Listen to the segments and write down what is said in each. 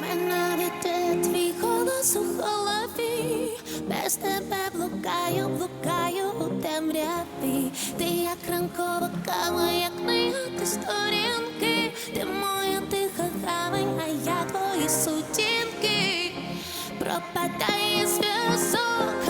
Мене віде твій голос у голові, без тебе блукаю, блукаю у темряві. Ти як ранкова кава, як книга сторінки, ти моя тиха гавань, а я твої сутінки. Пропадає зв'язок,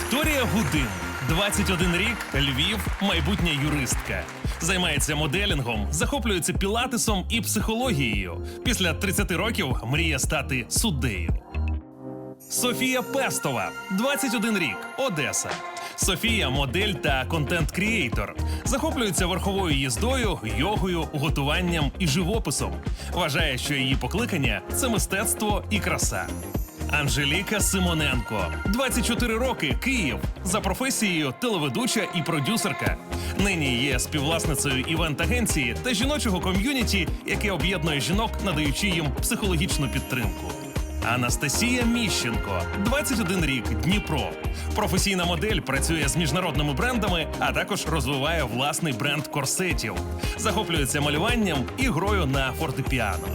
Вікторія Гудин, 21 рік, Львів, майбутня юристка. Займається моделінгом, захоплюється пілатесом і психологією. Після 30 років мріє стати суддею. Софія Пестова, 21 рік, Одеса. Софія модель та контент-кріейтор. Захоплюється верховою їздою, йогою, готуванням і живописом. Вважає, що її покликання це мистецтво і краса. Анжеліка Симоненко, 24 роки, Київ. За професією телеведуча і продюсерка. Нині є співвласницею івент-агенції та жіночого ком'юніті, яке об'єднує жінок, надаючи їм психологічну підтримку. Анастасія Міщенко, 21 рік, Дніпро. Професійна модель працює з міжнародними брендами, а також розвиває власний бренд корсетів. Захоплюється малюванням і грою на фортепіано.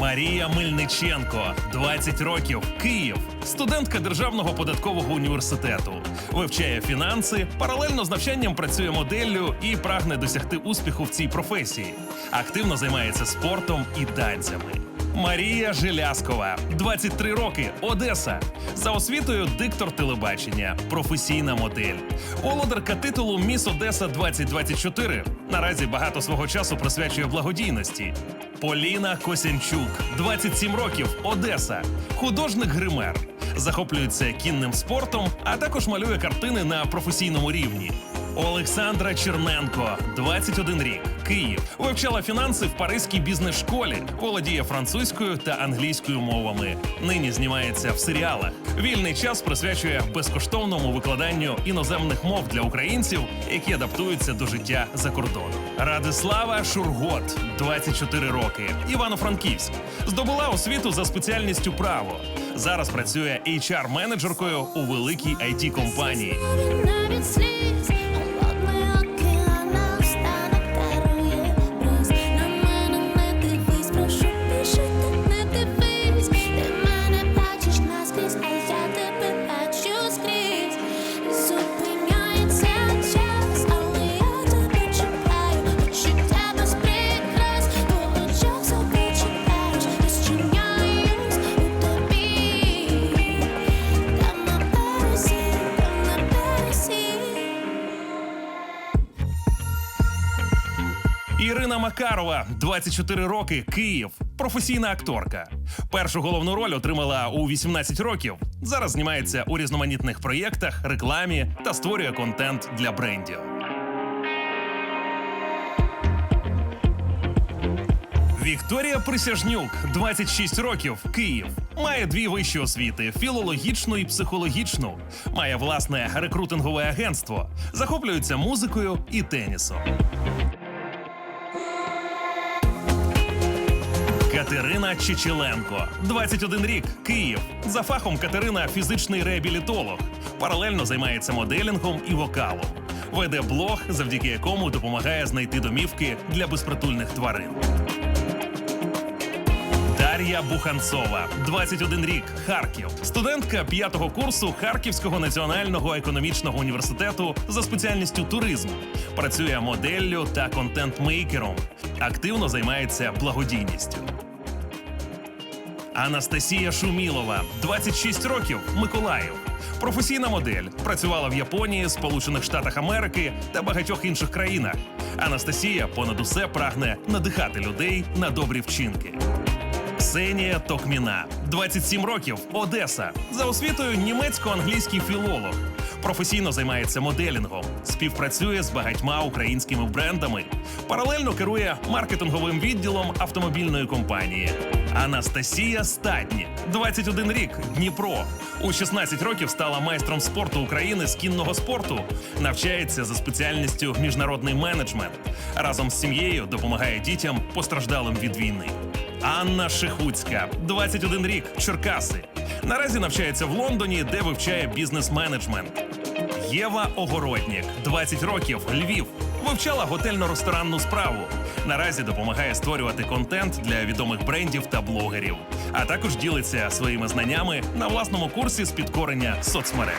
Марія Мельниченко, 20 років, Київ, студентка Державного податкового університету. Вивчає фінанси, паралельно з навчанням працює моделлю і прагне досягти успіху в цій професії. Активно займається спортом і танцями. Марія Желяскова, 23 роки, Одеса. За освітою диктор телебачення, професійна модель. Володарка титулу Міс Одеса 2024. Наразі багато свого часу присвячує благодійності. Поліна Косянчук, 27 років, Одеса, художник гример. Захоплюється кінним спортом, а також малює картини на професійному рівні. Олександра Черненко, 21 рік, Київ. Вивчала фінанси в Паризькій бізнес-школі, володіє французькою та англійською мовами. Нині знімається в серіалах. Вільний час присвячує безкоштовному викладанню іноземних мов для українців, які адаптуються до життя за кордоном. Радислава Шургот, 24 роки, Івано-Франківськ. Здобула освіту за спеціальністю право. Зараз працює HR-менеджеркою у великій it компанії Ірина Макарова, 24 роки, Київ, професійна акторка. Першу головну роль отримала у 18 років. Зараз знімається у різноманітних проєктах, рекламі та створює контент для брендів. Вікторія Присяжнюк, 26 років, Київ. Має дві вищі освіти: філологічну і психологічну. Має власне рекрутингове агентство. Захоплюється музикою і тенісом. Катерина Чечеленко, 21 рік, Київ. За фахом Катерина фізичний реабілітолог. Паралельно займається моделінгом і вокалом. Веде блог, завдяки якому допомагає знайти домівки для безпритульних тварин. Дар'я Буханцова, 21 рік, Харків, студентка п'ятого курсу Харківського національного економічного університету за спеціальністю туризм. Працює моделлю та контент-мейкером. Активно займається благодійністю. Анастасія Шумілова, 26 років, Миколаїв. Професійна модель працювала в Японії, Сполучених Штатах Америки та багатьох інших країнах. Анастасія понад усе прагне надихати людей на добрі вчинки. Ксенія Токміна, 27 років, Одеса. За освітою німецько-англійський філолог. Професійно займається моделінгом, співпрацює з багатьма українськими брендами. Паралельно керує маркетинговим відділом автомобільної компанії. Анастасія Статні, 21 рік, Дніпро. У 16 років стала майстром спорту України з кінного спорту. Навчається за спеціальністю міжнародний менеджмент. Разом з сім'єю допомагає дітям постраждалим від війни. Анна Шихуцька, 21 рік, Черкаси. Наразі навчається в Лондоні, де вивчає бізнес-менеджмент. Єва Огороднік, 20 років, Львів. Вивчала готельно-ресторанну справу. Наразі допомагає створювати контент для відомих брендів та блогерів, а також ділиться своїми знаннями на власному курсі з підкорення соцмереж.